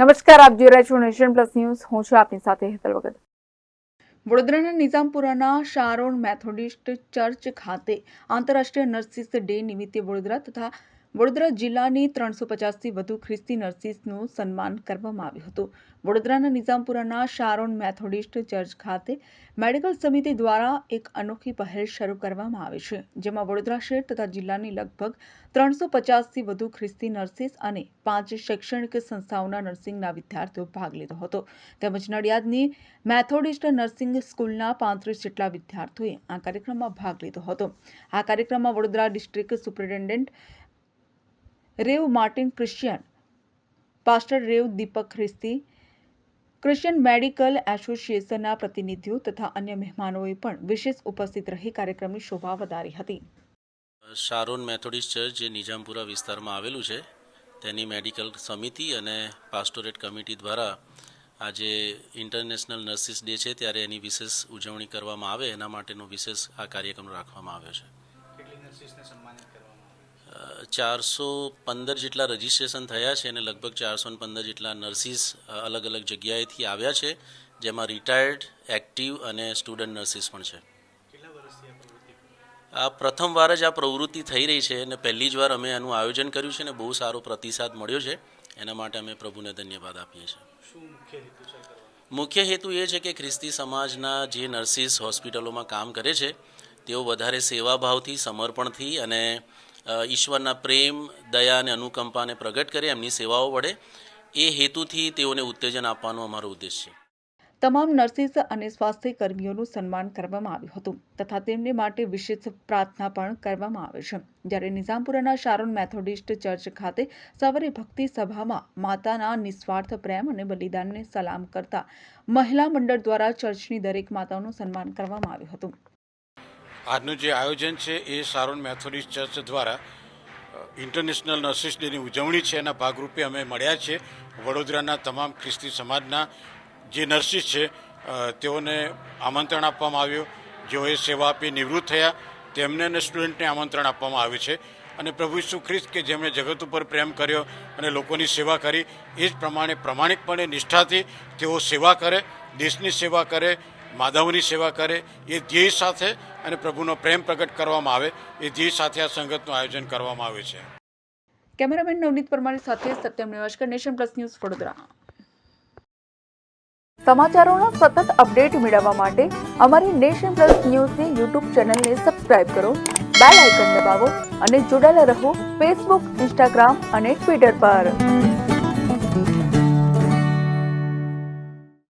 નમસ્કાર, આપ જોઈ રહ્યા છો નેશન પ્લસ ન્યૂઝ. હું છું આપની સાથે હેતલ વગર. વડોદરાના નિઝામપુરાના શારોન મેથોડિસ્ટ ચર્ચ ખાતે આંતરરાષ્ટ્રીય નર્સિસ ડે નિમિત્તે વડોદરા તથા વડોદરા જિલ્લાની ત્રણસો પચાસથી વધુ ખ્રિસ્તી નર્સિસનું સન્માન કરવામાં આવ્યું હતું. વડોદરાના નિઝામપુરાના શારોન મેથોડિસ્ટ ચર્ચ ખાતે મેડિકલ સમિતિ દ્વારા એક અનોખી પહેલ શરૂ કરવામાં આવી છે, જેમાં વડોદરા શહેર તથા જિલ્લાની લગભગ ત્રણસો પચાસથી વધુ ખ્રિસ્તી નર્સિસ અને પાંચ શૈક્ષણિક સંસ્થાઓના નર્સિંગના વિદ્યાર્થીઓ ભાગ લીધો હતો. તેમજ નડિયાદની મેથોડિસ્ટ નર્સિંગ સ્કૂલના પાંત્રીસ જેટલા વિદ્યાર્થીઓએ આ કાર્યક્રમમાં ભાગ લીધો હતો. આ કાર્યક્રમમાં Vadodara district superintendent Rev Martin Christian pastor Rev Deepak Khristi Christian medical એસોસિએશનના પ્રતિનિધિઓ તથા અન્ય મહેમાનોએ પણ વિશેષ ઉપસ્થિત રહી કાર્યક્રમની શોભા વધારી હતી. શારોન મેથોડિસ્ટ ચર્ચ જે નિજામપુરા વિસ્તારમાં આવેલું છે તેની મેડિકલ સમિતિ અને પાસ્ટોરેટ કમિટી દ્વારા આજે ઇન્ટરનેશનલ નર્સિસ ડે છે ત્યારે એની વિશેષ ઉજવણી કરવામાં આવે એના માટેનો વિશેષ આ કાર્યક્રમ રાખવામાં આવ્યો છે. ચારસો પંદર જેટલા રજિસ્ટ્રેશન થયા છે અને લગભગ ચારસો પંદર જેટલા નર્સિસ અલગ અલગ જગ્યાએથી આવ્યા છે જેમાં રિટાયર્ડ એક્ટિવ અને સ્ટુડન્ટ નર્સિસ પણ છે. આ પ્રથમવાર જ આ પ્રવૃત્તિ થઈ રહી છે અને પહેલી જ વાર અમે આનું આયોજન કર્યું છે અને બહુ સારો પ્રતિસાદ મળ્યો છે. એના માટે અમે પ્રભુને ધન્યવાદ આપીએ છીએ. મુખ્ય હેતુ એ છે કે ખ્રિસ્તી સમાજના જે નર્સિસ હોસ્પિટલોમાં કામ કરે છે તેઓ વધારે સેવાભાવથી સમર્પણથી અને ઈશ્વરના પ્રેમ, દયા અને અનુકંપાને પ્રગટ કરે, એમની સેવાઓ વડે. એ હેતુથી તેઓને ઉત્તેજન આપવાનો અમારો ઉદ્દેશ છે. તમામ નર્સિસ અને સ્વાસ્થ્ય કર્મીઓનું સન્માન કરવામાં આવ્યું હતું તથા તેમને માટે વિશેષ પ્રાર્થના પણ કરવામાં આવે છે. જ્યારે નિઝામપુરાના શારોન મેથોડિસ્ટ ચર્ચ ખાતે સવારે ભક્તિ સભામાં માતાના નિસ્વાર્થ પ્રેમ અને બલિદાનને સલામ કરતા મહિલા મંડળ દ્વારા ચર્ચની દરેક માતાઓનું સન્માન કરવામાં આવ્યું હતું. આજનું જે આયોજન છે એ સારોન મેથોડિસ્ટ ચર્ચ દ્વારા ઇન્ટરનેશનલ નર્સિસ ડેની ઉજવણી છે, એના ભાગરૂપે અમે મળ્યા છીએ વડોદરાના તમામ ખ્રિસ્તી સમાજના જે નર્સિસ છે તેઓને આમંત્રણ આપવામાં આવ્યું. જેઓએ સેવા આપી, નિવૃત્ત થયા, તેમને અને સ્ટુડન્ટને આમંત્રણ આપવામાં આવ્યું છે. અને પ્રભુ ઈસુ ખ્રિસ્ત કે જેમણે જગત ઉપર પ્રેમ કર્યો અને લોકોની સેવા કરી, એ જ પ્રમાણે પ્રમાણિકપણે નિષ્ઠાથી તેઓ સેવા કરે, દેશની સેવા કરે માધવની સેવા કરે, એ ધ્યેય સાથે અને પ્રભુનો પ્રેમ પ્રગટ કરવામાં આવે એ ધ્યેય સાથે આ સંગતનું આયોજન કરવામાં આવે છે. કેમેરામેન નવનીત પરમાર સાથે Satyam Nivaskar, Nation Plus News Vadodara. સમાચારોના સતત અપડેટ મેળવવા માટે અમારી નેશન પ્લસ ન્યૂઝની યુટ્યુબ ચેનલને સબસ્ક્રાઇબ કરો, બેલ આઇકન દબાવો અને જોડાયેલા રહો ફેસબુક, ઇન્સ્ટાગ્રામ અને ટ્વિટર પર.